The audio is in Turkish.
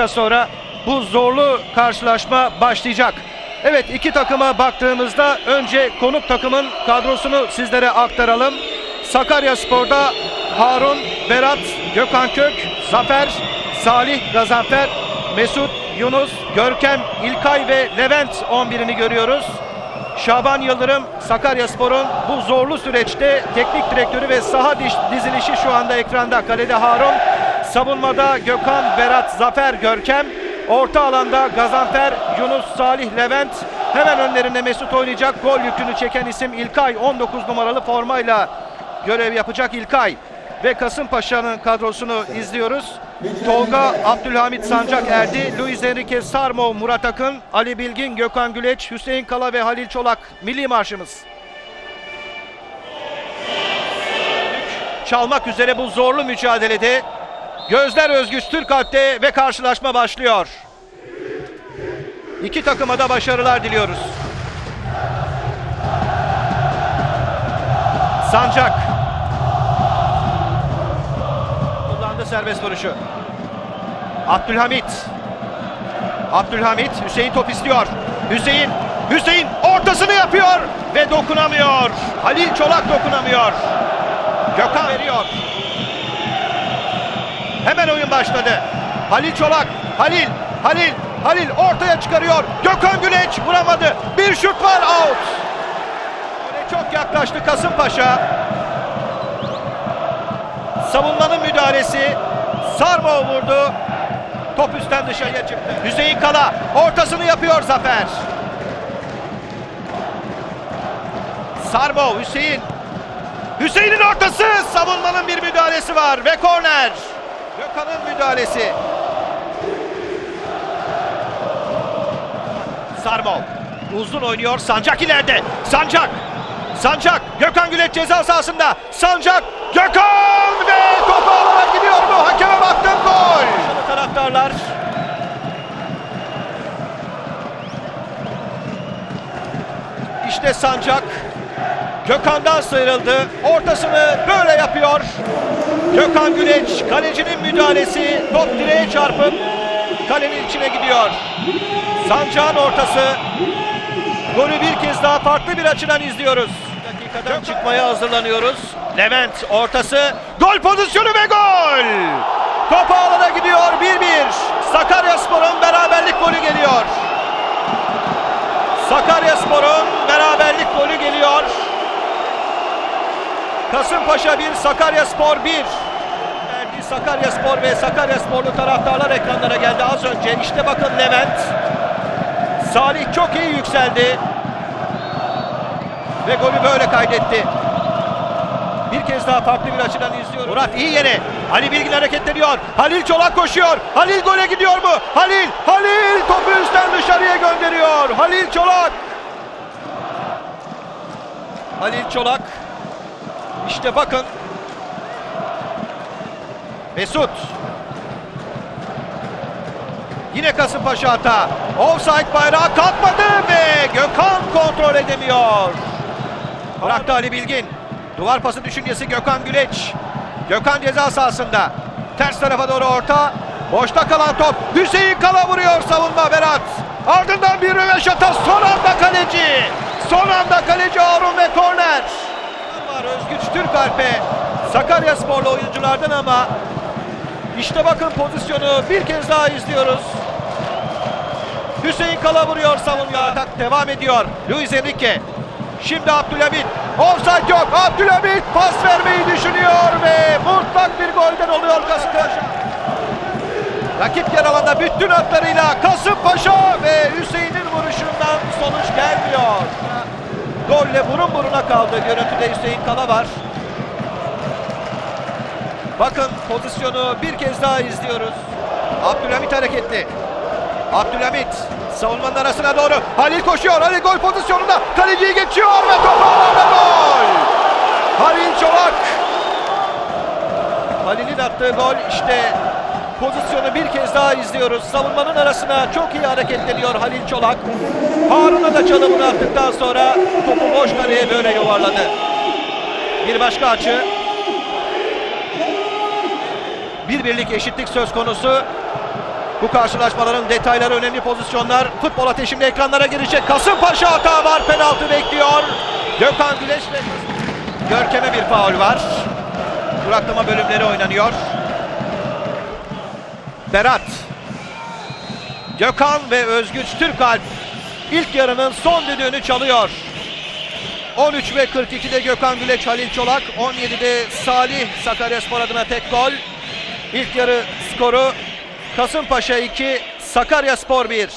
dakika sonra bu zorlu karşılaşma başlayacak. Evet iki takıma baktığımızda önce konuk takımın kadrosunu sizlere aktaralım. Sakarya Spor'da Harun, Berat, Gökhan Kök, Zafer, Salih, Gazanfer, Mesut, Yunus, Görkem, İlkay ve Levent 11'ini görüyoruz. Şaban Yıldırım Sakaryaspor'un bu zorlu süreçte teknik direktörü ve saha dizilişi şu anda ekranda. Kalede Harun, savunmada Gökhan, Berat, Zafer, Görkem, orta alanda Gazanfer, Yunus, Salih, Levent. Hemen önlerinde Mesut oynayacak. Gol yükünü çeken isim İlkay 19 numaralı formayla görev yapacak İlkay. Ve Kasımpaşa'nın kadrosunu izliyoruz. Tolga, Abdülhamit Sancak Erdi, Luis Enrique Sarmo, Murat Akın, Ali Bilgin, Gökhan Güleç, Hüseyin Kala ve Halil Çolak. Milli Marşımız. Çalmak üzere bu zorlu mücadelede. Gözler Özgüç Türk Alp'te ve karşılaşma başlıyor. İki takıma da başarılar diliyoruz. Sancak. Kullandı serbest vuruşu. Abdülhamit. Abdülhamit Hüseyin top istiyor. Hüseyin Hüseyin ortasını yapıyor ve dokunamıyor. Halil Çolak dokunamıyor. Gökhan veriyor. Hemen oyun başladı. Halil Çolak, Halil, Halil, Halil ortaya çıkarıyor. Gökhan Güneş vuramadı. Bir şut var out. Çok yaklaştı Kasımpaşa. Savunmanın müdahalesi. Sarmo vurdu. Top üstten dışarıya çıktı. Hüseyin Kala ortasını yapıyor Zafer. Sarmo, Hüseyin. Hüseyin'in ortası. Savunmanın bir müdahalesi var ve korner. Gökhan'ın müdahalesi. Sarmo. Uzun oynuyor. Sancak ileride. Sancak. Sancak. Gökhan Güleç ceza sahasında. Sancak. Gökhan ve top ağlara gidiyor mu? Hakeme baktım gol. Taraftarlar. İşte Sancak. Gökhan'dan sıyrıldı. Ortasını böyle yapıyor. Gökhan Güleç kalecinin müdahalesi top direğe çarpıp kalenin içine gidiyor. Sancak'ın ortası. Golü bir kez daha farklı bir açıdan izliyoruz. Dakikadan çıkmaya hazırlanıyoruz. Levent ortası. Gol pozisyonu ve gol. Top ağlara gidiyor 1-1. Sakaryaspor'un beraberlik golü geliyor. Sakaryaspor'un beraberlik golü geliyor. Kasımpaşa 1, Sakaryaspor 1. Verdiği Sakaryaspor ve Sakaryasporlu taraftarlar ekranlara geldi az önce. İşte bakın Levent. Salih çok iyi yükseldi. Ve golü böyle kaydetti. Bir kez daha farklı bir açıdan izliyoruz. Murat iyi yere. Ali Bilgin hareketleniyor. Halil Çolak koşuyor. Halil gole gidiyor mu? Halil, Halil topu üstten dışarıya gönderiyor. Halil Çolak. Halil Çolak. İşte bakın. Mesut. Yine Kasımpaşa hata. Offside bayrağı kalkmadı ve Gökhan kontrol edemiyor. Bıraktı Ali Bilgin. Duvar pası düşüncesi Gökhan Güleç. Gökhan ceza sahasında. Ters tarafa doğru orta. Boşta kalan top. Hüseyin Kala vuruyor savunma Berat. Ardından bir röveşata son anda kaleci. Son anda kaleci Harun ve korner. Var Özgüç Türk Alp'e. Sakarya sporlu oyunculardan ama işte bakın pozisyonu bir kez daha izliyoruz. Hüseyin Kala vuruyor savunma. Atak devam ediyor. Luis Enrique. Şimdi Abdülhamit. Offside yok. Abdülhamit pas vermeyi düşünüyor ve mutlak bir golden oluyor Kasımpaşa. Rakip yer alanda bütün hatlarıyla Kasımpaşa ve Hüseyin'in Golle burun buruna kaldı. Görüntüde Hüseyin Kala var. Bakın pozisyonu bir kez daha izliyoruz. Abdülhamit hareketli. Abdülhamit savunmanın arasına doğru. Halil koşuyor. Halil gol pozisyonunda. Kaleciyi geçiyor ve top ağlarda gol. Halil Çolak. Halil'in attığı gol işte pozisyonu bir kez daha izliyoruz. Savunmanın arasına çok iyi hareketleniyor Halil Çolak. Harun'a da çalımını attıktan sonra topu boş kaleye böyle yuvarladı. Bir başka açı. Bir birlik eşitlik söz konusu. Bu karşılaşmaların detayları önemli pozisyonlar. Futbol ateşimle ekranlara girecek. Kasımpaşa hata var. Penaltı bekliyor. Gökhan Güleç ve Görkem'e bir faul var. Duraklama bölümleri oynanıyor. Berat. Gökhan ve Özgüç Türkalp ilk yarının son düdüğünü çalıyor. 13 ve 42'de Gökhan Güleç, Halil Çolak. 17'de Salih Sakaryaspor adına tek gol. İlk yarı skoru Kasımpaşa 2, Sakaryaspor 1.